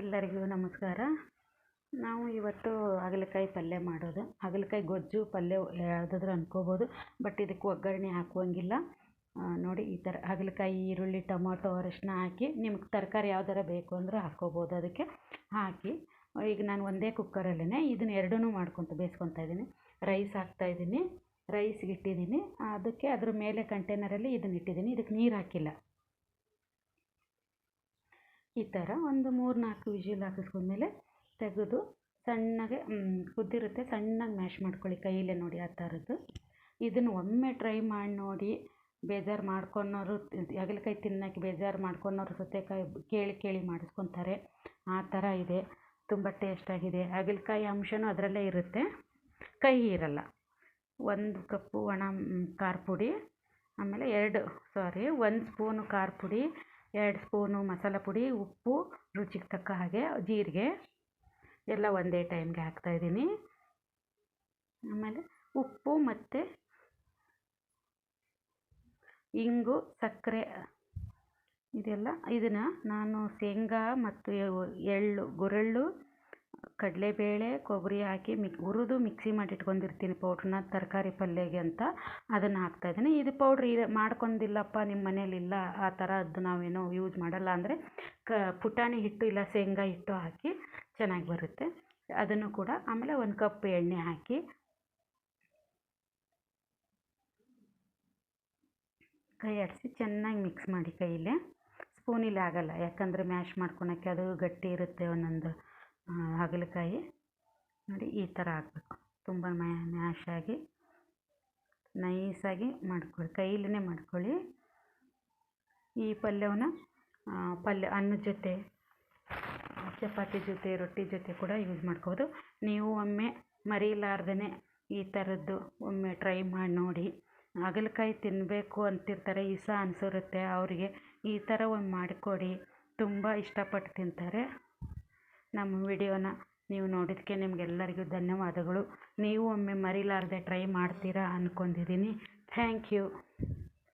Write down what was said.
ಎಲ್ಲರಿಗೂ ನಮಸ್ಕಾರ. ನಾವು ಇವತ್ತು ಹಾಗಲಕಾಯಿ ಪಲ್ಯ ಮಾಡೋದು. ಹಾಗಲಕಾಯಿ ಗೊಜ್ಜು, ಪಲ್ಯ ಯಾವುದಾದ್ರೂ ಅನ್ಕೋಬೋದು, ಬಟ್ ಇದಕ್ಕೆ ಒಗ್ಗರಣೆ ಹಾಕುವಂಗಿಲ್ಲ. ನೋಡಿ, ಈ ಥರ ಹಾಗಲಕಾಯಿ, ಈರುಳ್ಳಿ, ಟೊಮೊಟೊ ಅರಿಶಿನ ಹಾಕಿ ನಿಮ್ಗೆ ತರಕಾರಿ ಯಾವ್ದಾರ ಬೇಕು ಅಂದರೆ ಹಾಕ್ಕೋಬೋದು ಅದಕ್ಕೆ ಹಾಕಿ. ಈಗ ನಾನು ಒಂದೇ ಕುಕ್ಕರಲ್ಲೇ ಇದನ್ನ ಎರಡೂ ಮಾಡ್ಕೊತ ಬೇಯಿಸ್ಕೊತಾ ಇದ್ದೀನಿ. ರೈಸ್ ಹಾಕ್ತಾಯಿದ್ದೀನಿ ರೈಸ್ಗೆ ಇಟ್ಟಿದ್ದೀನಿ. ಅದಕ್ಕೆ ಅದ್ರ ಮೇಲೆ ಕಂಟೈನರಲ್ಲಿ ಇದನ್ನ ಇಟ್ಟಿದ್ದೀನಿ. ಇದಕ್ಕೆ ನೀರು ಹಾಕಿಲ್ಲ. ಈ ಥರ ಒಂದು ಮೂರು ನಾಲ್ಕು ವಿಷಿಲ್ ಹಾಕಿಸ್ಕೊಂಡ್ಮೇಲೆ ತೆಗೆದು ಸಣ್ಣಗೆ ಕುದ್ದಿರುತ್ತೆ, ಸಣ್ಣಗೆ ಮ್ಯಾಶ್ ಮಾಡ್ಕೊಳ್ಳಿ ಕೈಯಲ್ಲೇ ನೋಡಿ ಆ ಥರದ್ದು. ಇದನ್ನು ಒಮ್ಮೆ ಟ್ರೈ ಮಾಡಿ ನೋಡಿ, ಬೇಜಾರು ಮಾಡ್ಕೊಳೋರು ಹಾಗಲಕಾಯಿ ತಿನ್ನೋಕ್ಕೆ ಬೇಜಾರು ಮಾಡ್ಕೊಳೋರು ಸೌತೆಕಾಯಿ ಕೇಳಿ ಕೇಳಿ ಮಾಡಿಸ್ಕೊತಾರೆ. ಆ ಥರ ಇದೆ, ತುಂಬ ಟೇಸ್ಟಾಗಿದೆ ಹಾಗಲಕಾಯಿ ಅಂಶನೂ ಅದರಲ್ಲೇ ಇರುತ್ತೆ ಕಹಿ ಇರಲ್ಲ. ಒಂದು ಕಪ್ಪು ಒಣ ಖಾರ ಪುಡಿ, ಆಮೇಲೆ ಎರಡು, ಸಾರಿ, ಒಂದು ಸ್ಪೂನು ಖಾರ ಪುಡಿ ಎರಡು ಸ್ಪೂನು ಮಸಾಲ ಪುಡಿ, ಉಪ್ಪು, ರುಚಿಗೆ ತಕ್ಕ ಹಾಗೆ ಜೀರಿಗೆ ಎಲ್ಲ ಒಂದೇ ಟೈಮ್ಗೆ ಹಾಕ್ತಾಯಿದ್ದೀನಿ ಆಮೇಲೆ ಉಪ್ಪು ಮತ್ತು ಇಂಗು, ಸಕ್ಕರೆ ಇದೆಲ್ಲ. ಇದನ್ನು ನಾನು ಶೇಂಗಾ ಮತ್ತು ಎಳ್ಳು ಗುರೆಳ್ಳು ಕಡಲೆಬೇಳೆ, ಕೊಬ್ಬರಿ ಹಾಕಿ ಮಿಕ್, ಹುರಿದು ಮಿಕ್ಸಿ ಮಾಡಿ ಇಟ್ಕೊಂಡಿರ್ತೀನಿ ಪೌಡ್ರನ್ನ ತರಕಾರಿ ಪಲ್ಯಗೆ ಅಂತ. ಅದನ್ನು ಹಾಕ್ತಾಯಿದ್ದೀನಿ ಇದು ಪೌಡ್ರ್ ಇದೆ ಮಾಡ್ಕೊಂಡಿಲ್ಲಪ್ಪ ನಿಮ್ಮ ಮನೇಲಿ ಇಲ್ಲ ಆ ಥರದ್ದು ನಾವೇನು ಯೂಸ್ ಮಾಡಲ್ಲ ಅಂದರೆ ಕ, ಪುಟಾಣಿ ಹಿಟ್ಟು ಇಲ್ಲ, ಶೇಂಗಾ ಹಿಟ್ಟು ಹಾಕಿ ಚೆನ್ನಾಗಿ ಬರುತ್ತೆ. ಅದನ್ನು ಕೂಡ ಆಮೇಲೆ ಒಂದು ಕಪ್ ಎಣ್ಣೆ ಹಾಕಿ. ಕೈ ಆಡಿಸಿ ಚೆನ್ನಾಗಿ ಮಿಕ್ಸ್ ಮಾಡಿ ಕೈಯಲ್ಲೇ ಸ್ಪೂನಿಲ್ಲಿ ಆಗಲ್ಲ, ಯಾಕಂದರೆ ಮ್ಯಾಶ್ ಮಾಡ್ಕೊಳಕ್ಕೆ ಅದು ಗಟ್ಟಿ ಇರುತ್ತೆ ಒಂದೊಂದು. ಹಾಗಲಕಾಯಿ ನೋಡಿ ಈ ಥರ ಹಾಕ್ಬೇಕು. ತುಂಬ ಮ್ಯಾಶ್ ಆಗಿ ನೈಸಾಗಿ ಮಾಡ್ಕೊಳ್ಳಿ ಕೈಯಲ್ಲೇ ಮಾಡ್ಕೊಳ್ಳಿ. ಈ ಪಲ್ಯವನ್ನು ಪಲ್ಯ ಅನ್ನದ ಜೊತೆ, ಚಪಾತಿ ಜೊತೆ, ರೊಟ್ಟಿ ಜೊತೆ ಕೂಡ ಯೂಸ್ ಮಾಡ್ಕೋದು ನೀವು ಒಮ್ಮೆ ಮರೀಲಾರ್ದೇ ಈ ಥರದ್ದು ಒಮ್ಮೆ ಟ್ರೈ ಮಾಡಿ ನೋಡಿ. ಹಾಗಲಕಾಯಿ ತಿನ್ನಬೇಕು ಅಂತಿರ್ತಾರೆ, ಇಸ ಅನಿಸಿರುತ್ತೆ. ಅವರಿಗೆ ಈ ಥರ ಒಂದು ಮಾಡಿಕೊಡಿ. ತುಂಬ ಇಷ್ಟಪಟ್ಟು ತಿಂತಾರೆ. ನಮ್ಮ ವಿಡಿಯೋನ ನೀವು ನೋಡಿದ್ದಕ್ಕೆ ನಿಮಗೆಲ್ಲರಿಗೂ ಧನ್ಯವಾದಗಳು. ನೀವು ಒಮ್ಮೆ ಮರಿಲಾರದೆ ಟ್ರೈ ಮಾಡ್ತೀರಾ ಅಂದ್ಕೊಂಡಿದ್ದೀನಿ ಥ್ಯಾಂಕ್ ಯು.